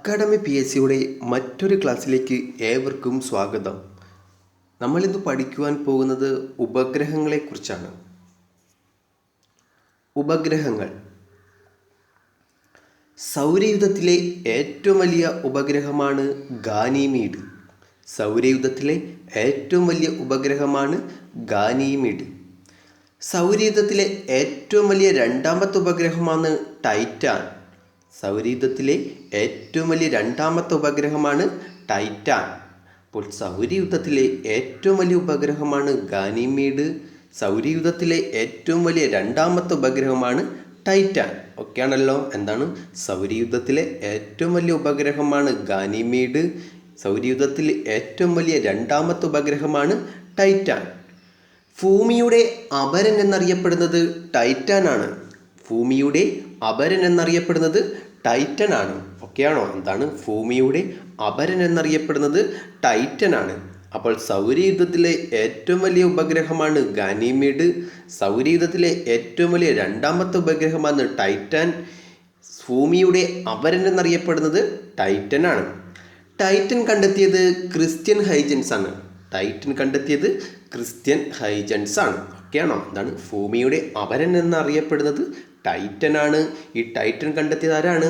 Academy P S സിയുടെ മറ്റൊരു ക്ലാസ്സിലേക്ക് ഏവർക്കും സ്വാഗതം. നമ്മളിന്ന് പഠിക്കുവാൻ പോകുന്നത് ഉപഗ്രഹങ്ങളെക്കുറിച്ചാണ്. ഉപഗ്രഹങ്ങൾ. സൗരയുധത്തിലെ ഏറ്റവും വലിയ ഉപഗ്രഹമാണ് ഗാനിമീഡ് സൗരയുധത്തിലെ ഏറ്റവും വലിയ ഉപഗ്രഹമാണ് ഗാനിമീഡ് സൗരയുധത്തിലെ ഏറ്റവും വലിയ രണ്ടാമത്തെ ഉപഗ്രഹമാണ് ടൈറ്റാൻ. സൗരയുധത്തിലെ ഏറ്റവും വലിയ രണ്ടാമത്തെ ഉപഗ്രഹമാണ് ടൈറ്റാൻ. അപ്പോൾ സൗരയുദ്ധത്തിലെ ഏറ്റവും വലിയ ഉപഗ്രഹമാണ് ഗാനിമീഡ്. സൗരയുദ്ധത്തിലെ ഏറ്റവും വലിയ രണ്ടാമത്തെ ഉപഗ്രഹമാണ് ടൈറ്റാൻ. ഒക്കെയാണല്ലോ എന്താണ്? സൗരയുദ്ധത്തിലെ ഏറ്റവും വലിയ ഉപഗ്രഹമാണ് ഗാനിമീഡ്. സൗരയുദ്ധത്തിൽ ഏറ്റവും വലിയ രണ്ടാമത്തെ ഉപഗ്രഹമാണ് ടൈറ്റാൻ. ഭൂമിയുടെ അപരൻ എന്നറിയപ്പെടുന്നത് ടൈറ്റാനാണ്. ഭൂമിയുടെ അപരൻ എന്നറിയപ്പെടുന്നത് ടൈറ്റൻ ആണ്. ഓക്കെയാണോ എന്താണ്? ഭൂമിയുടെ അപരൻ എന്നറിയപ്പെടുന്നത് ടൈറ്റൻ ആണ്. അപ്പോൾ സൗരയുദ്ധത്തിലെ ഏറ്റവും വലിയ ഉപഗ്രഹമാണ് ഗാനിമീഡ്. സൗരയുദ്ധത്തിലെ ഏറ്റവും വലിയ രണ്ടാമത്തെ ഉപഗ്രഹമാണ് ടൈറ്റൻ. ഭൂമിയുടെ അപരൻ എന്നറിയപ്പെടുന്നത് ടൈറ്റൻ ആണ്. ടൈറ്റൻ കണ്ടെത്തിയത് ക്രിസ്ത്യൻ ഹൈജൻസ് ആണ്. ടൈറ്റൻ കണ്ടെത്തിയത് ക്രിസ്ത്യൻ ഹൈജൻസ് ആണ്. ഒക്കെയാണോ? എന്താണ്? ഭൂമിയുടെ അപരൻ എന്നറിയപ്പെടുന്നത് ടൈറ്റൻ ആണ് ഈ ടൈറ്റൻ കണ്ടെത്തിയത് ആരാണ്?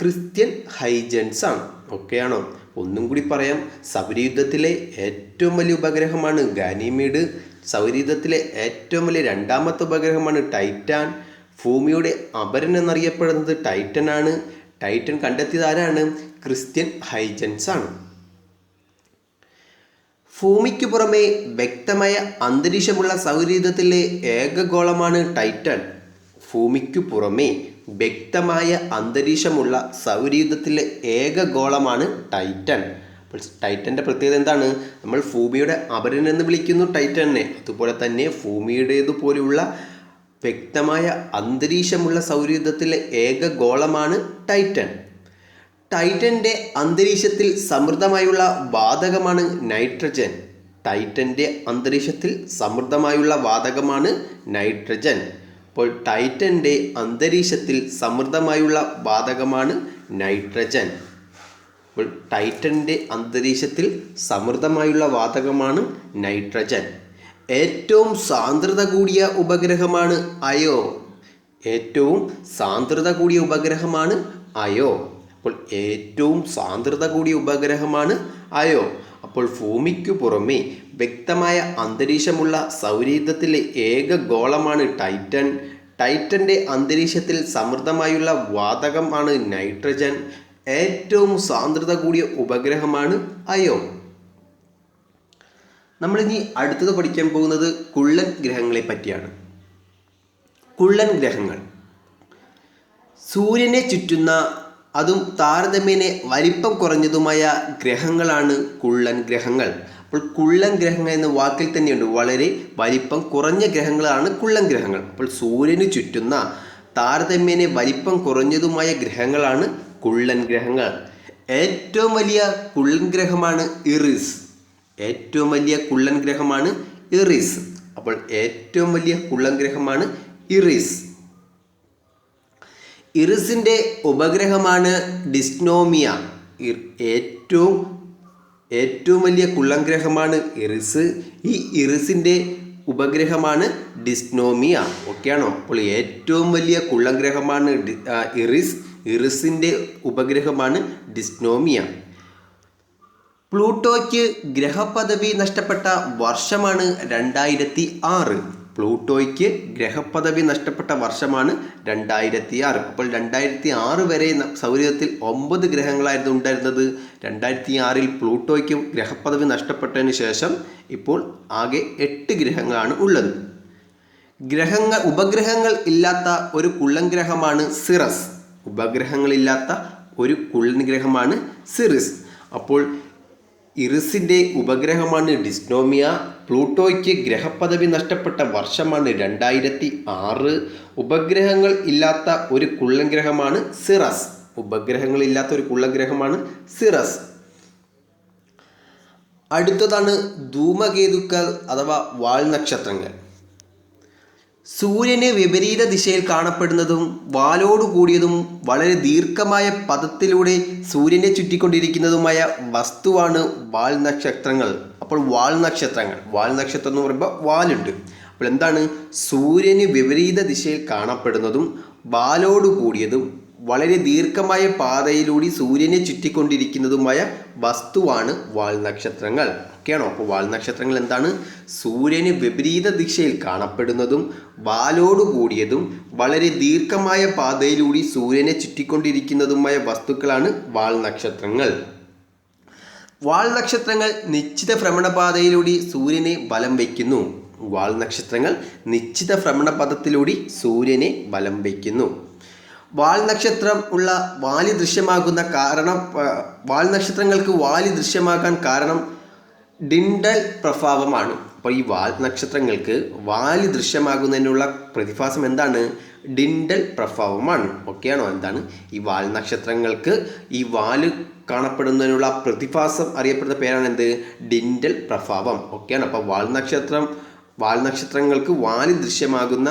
ക്രിസ്ത്യൻ ഹൈജൻസ് ആണ്? ഓക്കെയാണോ ഒന്നും കൂടി പറയാം. സൗരയുദ്ധത്തിലെ ഏറ്റവും വലിയ ഉപഗ്രഹമാണ് ഗാനിമീഡ്. സൗരയുദ്ധത്തിലെ ഏറ്റവും വലിയ രണ്ടാമത്തെ ഉപഗ്രഹമാണ് ടൈറ്റാൻ. ഭൂമിയുടെ അപരൻ എന്നറിയപ്പെടുന്നത് ടൈറ്റൻ ആണ് ടൈറ്റൻ കണ്ടെത്തിയത് ആരാണ്? ക്രിസ്ത്യൻ ഹൈജൻസ് ആണ് ഭൂമിക്ക് പുറമെ വ്യക്തമായ അന്തരീക്ഷമുള്ള സൗരയുധത്തിലെ ഏകഗോളമാണ് ടൈറ്റൻ. ഭൂമിക്ക് പുറമേ വ്യക്തമായ അന്തരീക്ഷമുള്ള ഏക ഗോളമാണ് ടൈറ്റൻ. അപ്പോൾ ടൈറ്റന്റെ പ്രത്യേകത എന്താണ്? നമ്മൾ ഭൂമിയുടെ അപരൻ എന്ന് വിളിക്കുന്നു ടൈറ്റനെ. അതുപോലെ തന്നെ ഭൂമിയുടേതുപോലെയുള്ള വ്യക്തമായ അന്തരീക്ഷമുള്ള ഏക ഗോളമാണ് ടൈറ്റൻ. ടൈറ്റന്റെ അന്തരീക്ഷത്തിൽ സമൃദ്ധമായുള്ള വാതകമാണ് നൈട്രജൻ. ടൈറ്റന്റെ അന്തരീക്ഷത്തിൽ സമൃദ്ധമായുള്ള വാതകമാണ് നൈട്രജൻ. അപ്പോൾ ടൈറ്റന്റെ അന്തരീക്ഷത്തിൽ സമൃദ്ധമായുള്ള വാതകമാണ് നൈട്രജൻ. അപ്പോൾ ടൈറ്റന്റെ അന്തരീക്ഷത്തിൽ സമൃദ്ധമായുള്ള വാതകമാണ് നൈട്രജൻ. ഏറ്റവും സാന്ദ്രത കൂടിയ ഉപഗ്രഹമാണ് അയോ? ഏറ്റവും സാന്ദ്രത കൂടിയ ഉപഗ്രഹമാണ് അയോ? അപ്പോൾ ഏറ്റവും സാന്ദ്രത കൂടിയ ഉപഗ്രഹമാണ് അയോ. അപ്പോൾ ഭൂമിക്ക് പുറമെ വ്യക്തമായ അന്തരീക്ഷമുള്ള സൗരീതത്തിലെ ഏക ഗോളമാണ് ടൈറ്റൻ. ടൈറ്റന്റെ അന്തരീക്ഷത്തിൽ സമൃദ്ധമായുള്ള വാതകമാണ് നൈട്രജൻ. ഏറ്റവും സാന്ദ്രത കൂടിയ ഉപഗ്രഹമാണ് അയോ നമ്മളിനി അടുത്തത് പഠിക്കാൻ പോകുന്നത് കുള്ളൻ ഗ്രഹങ്ങളെ പറ്റിയാണ്. കുള്ളൻ ഗ്രഹങ്ങൾ. സൂര്യനെ ചുറ്റുന്ന അതും താരതമ്യേന വലിപ്പം കുറഞ്ഞതുമായ ഗ്രഹങ്ങളാണ് കുള്ളൻ ഗ്രഹങ്ങൾ. അപ്പോൾ കുള്ളൻ ഗ്രഹങ്ങൾ എന്ന വാക്കിൽ തന്നെയുണ്ട്. വളരെ വലിപ്പം കുറഞ്ഞ ഗ്രഹങ്ങളാണ് കുള്ളൻ ഗ്രഹങ്ങൾ. അപ്പോൾ സൂര്യന് ചുറ്റുന്ന താരതമ്യേന വലിപ്പം കുറഞ്ഞതുമായ ഗ്രഹങ്ങളാണ് കുള്ളൻ ഗ്രഹങ്ങൾ. ഏറ്റവും വലിയ കുള്ളൻ ഗ്രഹമാണ് ഇറിസ്. ഏറ്റവും വലിയ കുള്ളൻ ഗ്രഹമാണ് ഇറിസ്. അപ്പോൾ ഏറ്റവും വലിയ കുള്ളൻ ഗ്രഹമാണ് ഇറിസ്. ഇറിസിന്റെ ഉപഗ്രഹമാണ് ഡിസ്നോമിയ. ഏറ്റവും ഏറ്റവും വലിയ കുള്ളംഗ്രഹമാണ് ഇറിസ്. ഈ ഇറിസിന്റെ ഉപഗ്രഹമാണ് ഡിസ്നോമിയ. ഓക്കെയാണോ അപ്പോൾ ഏറ്റവും വലിയ കുള്ളംഗ്രഹമാണ് ഇറിസ്. ഇറിസിന്റെ ഉപഗ്രഹമാണ് ഡിസ്നോമിയ. പ്ലൂട്ടോയ്ക്ക് ഗ്രഹപദവി നഷ്ടപ്പെട്ട വർഷമാണ് രണ്ടായിരത്തി ആറ്. പ്ലൂട്ടോയ്ക്ക് ഗ്രഹപദവി നഷ്ടപ്പെട്ട വർഷമാണ് രണ്ടായിരത്തി ആറ് അപ്പോൾ രണ്ടായിരത്തി ആറ് വരെ സൗരത്തിൽ ഒമ്പത് ഗ്രഹങ്ങളായിരുന്നു ഉണ്ടായിരുന്നത്. രണ്ടായിരത്തി ആറിൽ പ്ലൂട്ടോയ്ക്ക് ഗ്രഹപദവി നഷ്ടപ്പെട്ടതിന് ശേഷം ഇപ്പോൾ ആകെ എട്ട് ഗ്രഹങ്ങളാണ് ഉള്ളത്. ഗ്രഹങ്ങൾ ഉപഗ്രഹങ്ങൾ ഇല്ലാത്ത ഒരു കുള്ളൻ ഗ്രഹമാണ് സിറസ് ഉപഗ്രഹങ്ങളില്ലാത്ത ഒരു കുള്ളൻ ഗ്രഹമാണ് സിറിസ്. അപ്പോൾ ഇറിസിന്റെ ഉപഗ്രഹമാണ് ഡിസ്നോമിയ. പ്ലൂട്ടോയ്ക്ക് ഗ്രഹപദവി നഷ്ടപ്പെട്ട വർഷമാണ് രണ്ടായിരത്തി ആറ് ഉപഗ്രഹങ്ങൾ ഇല്ലാത്ത ഒരു കുള്ളൻ ഗ്രഹമാണ് സിറസ്. ഉപഗ്രഹങ്ങൾ ഇല്ലാത്ത ഒരു കുള്ളൻ ഗ്രഹമാണ് സിറസ്. അടുത്തതാണ് ധൂമകേതുക്കൾ അഥവാ വാൾ നക്ഷത്രങ്ങൾ. സൂര്യന് വിപരീത ദിശയിൽ കാണപ്പെടുന്നതും വാലോട് കൂടിയതും വളരെ ദീർഘമായ പദത്തിലൂടെ സൂര്യനെ ചുറ്റിക്കൊണ്ടിരിക്കുന്നതുമായ വസ്തുവാണ് വാൽ നക്ഷത്രങ്ങൾ. അപ്പോൾ വാൽ നക്ഷത്രങ്ങൾ. വാൽ നക്ഷത്രം എന്ന് പറയുമ്പോൾ വാലുണ്ട്. അപ്പോൾ എന്താണ്? സൂര്യന് വിപരീത ദിശയിൽ കാണപ്പെടുന്നതും വാലോട് കൂടിയതും വളരെ ദീർഘമായ പാതയിലൂടെ സൂര്യനെ ചുറ്റിക്കൊണ്ടിരിക്കുന്നതുമായ വസ്തുവാണ് വാൽ നക്ഷത്രങ്ങൾ. ഒക്കെയാണോ അപ്പോൾ വാൽ നക്ഷത്രങ്ങൾ എന്താണ്? സൂര്യന് വിപരീത ദിശയിൽ കാണപ്പെടുന്നതും വാലോട് കൂടിയതും വളരെ ദീർഘമായ പാതയിലൂടെ സൂര്യനെ ചുറ്റിക്കൊണ്ടിരിക്കുന്നതുമായ വസ്തുക്കളാണ് വാൽ നക്ഷത്രങ്ങൾ. വാൾ നക്ഷത്രങ്ങൾ നിശ്ചിത ഭ്രമണപാതയിലൂടെ സൂര്യനെ ബലം വയ്ക്കുന്നു. വാൾ നക്ഷത്രങ്ങൾ നിശ്ചിത ഭ്രമണപഥത്തിലൂടെ സൂര്യനെ ബലം വയ്ക്കുന്നു. വാൽ നക്ഷത്രം ഉള്ള വാലി ദൃശ്യമാകുന്ന കാരണം വാൽ നക്ഷത്രങ്ങൾക്ക് വാലി ദൃശ്യമാകാൻ കാരണം ഡിൻഡൽ പ്രഭാവമാണ്. അപ്പോൾ ഈ വാൽ നക്ഷത്രങ്ങൾക്ക് വാൽ ദൃശ്യമാകുന്നതിനുള്ള പ്രതിഭാസം എന്താണ്? ഡിൻഡൽ പ്രഭാവമാണ് ഓക്കെയാണോ എന്താണ്? ഈ വാൽ നക്ഷത്രങ്ങൾക്ക് ഈ വാൽ കാണപ്പെടുന്നതിനുള്ള പ്രതിഭാസം അറിയപ്പെടുന്ന പേരാണ് എന്ത്? ഡിൻഡൽ പ്രഭാവം. ഓക്കെയാണ് അപ്പോൾ വാൽ നക്ഷത്രം വാൽ നക്ഷത്രങ്ങൾക്ക് വാൽ ദൃശ്യമാകുന്ന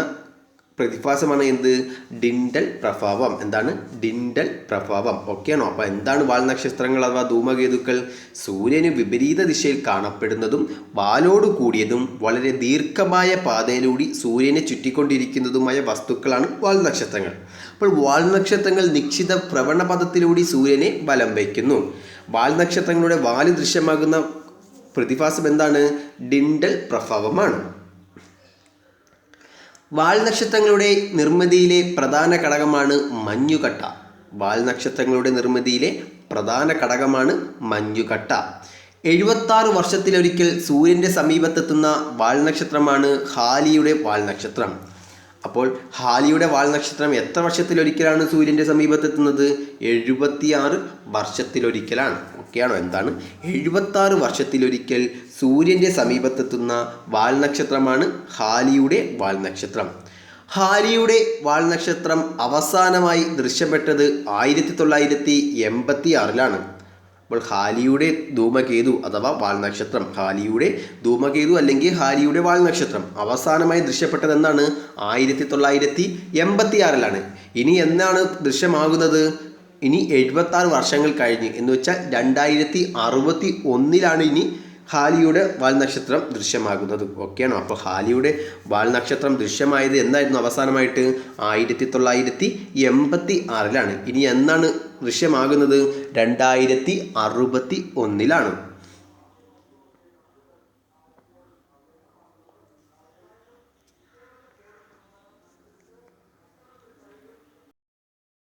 പ്രതിഭാസമാണ് എന്ത്? ഡിൻഡൽ പ്രഭാവം. എന്താണ്? ഡിൻഡൽ പ്രഭാവം. ഓക്കെയാണോ അപ്പോൾ എന്താണ് വാൽ നക്ഷത്രങ്ങൾ അഥവാ ധൂമകേതുക്കൾ? സൂര്യന് വിപരീത ദിശയിൽ കാണപ്പെടുന്നതും വാലോട് കൂടിയതും വളരെ ദീർഘമായ പാതയിലൂടെ സൂര്യനെ ചുറ്റിക്കൊണ്ടിരിക്കുന്നതുമായ വസ്തുക്കളാണ് വാൽ നക്ഷത്രങ്ങൾ. അപ്പോൾ വാൽ നക്ഷത്രങ്ങൾ നിശ്ചിത പ്രവണപഥത്തിലൂടെ സൂര്യനെ ബലം വയ്ക്കുന്നു. വാൽ നക്ഷത്രങ്ങളുടെ വാൽ ദൃശ്യമാകുന്ന പ്രതിഭാസം എന്താണ്? ഡിൻഡൽ പ്രഭാവമാണ്. വാൽ നക്ഷത്രങ്ങളുടെ നിർമ്മിതിയിലെ പ്രധാന ഘടകമാണ് മഞ്ഞുകട്ട. വാൽ നക്ഷത്രങ്ങളുടെ നിർമ്മിതിയിലെ പ്രധാന ഘടകമാണ് മഞ്ഞുകട്ട. എഴുപത്താറ് വർഷത്തിലൊരിക്കൽ സൂര്യന്റെ സമീപത്തെത്തുന്ന വാൽ നക്ഷത്രമാണ് ഹാലിയുടെ വാൽ നക്ഷത്രം അപ്പോൾ ഹാലിയുടെ വാൽ നക്ഷത്രം എത്ര വർഷത്തിലൊരിക്കലാണ് സൂര്യന്റെ സമീപത്തെത്തുന്നത്? എഴുപത്തിയാറ് വർഷത്തിലൊരിക്കലാണ്. ഓക്കെയാണോ? എന്താണ്? എഴുപത്താറ് വർഷത്തിലൊരിക്കൽ സൂര്യന്റെ സമീപത്തെത്തുന്ന വാൽ നക്ഷത്രമാണ് ഹാലിയുടെ വാൽ നക്ഷത്രം. ഹാലിയുടെ വാൽ നക്ഷത്രം അവസാനമായി ദൃശ്യപ്പെട്ടത് ആയിരത്തി തൊള്ളായിരത്തി എൺപത്തി ആറിലാണ് അപ്പോൾ ഹാലിയുടെ ധൂമകേതു അഥവാ വാൽ നക്ഷത്രം. ഹാലിയുടെ ധൂമകേതു അല്ലെങ്കിൽ ഹാലിയുടെ വാൽ നക്ഷത്രം. അവസാനമായി ദൃശ്യപ്പെട്ടത് എന്നാണ് ആയിരത്തി തൊള്ളായിരത്തി എൺപത്തി ആറിലാണ് ഇനി എന്നാണ് ദൃശ്യമാകുന്നത്? ഇനി എഴുപത്തി ആറ് വർഷങ്ങൾ കഴിഞ്ഞ്. എന്ന് വെച്ചാൽ രണ്ടായിരത്തി അറുപത്തി ഒന്നിലാണ് ഇനി ഹാലിയുടെ വാൽനക്ഷത്രം ദൃശ്യമാകുന്നത്. ഓക്കെയാണോ അപ്പോൾ ഹാലിയുടെ വാൽനക്ഷത്രം ദൃശ്യമായത് എന്നായിരുന്നു അവസാനമായിട്ട്? ആയിരത്തി തൊള്ളായിരത്തി എൺപത്തി ആറിലാണ് ഇനി എന്നാണ് ദൃശ്യമാകുന്നത്? രണ്ടായിരത്തി അറുപത്തി ഒന്നിലാണ്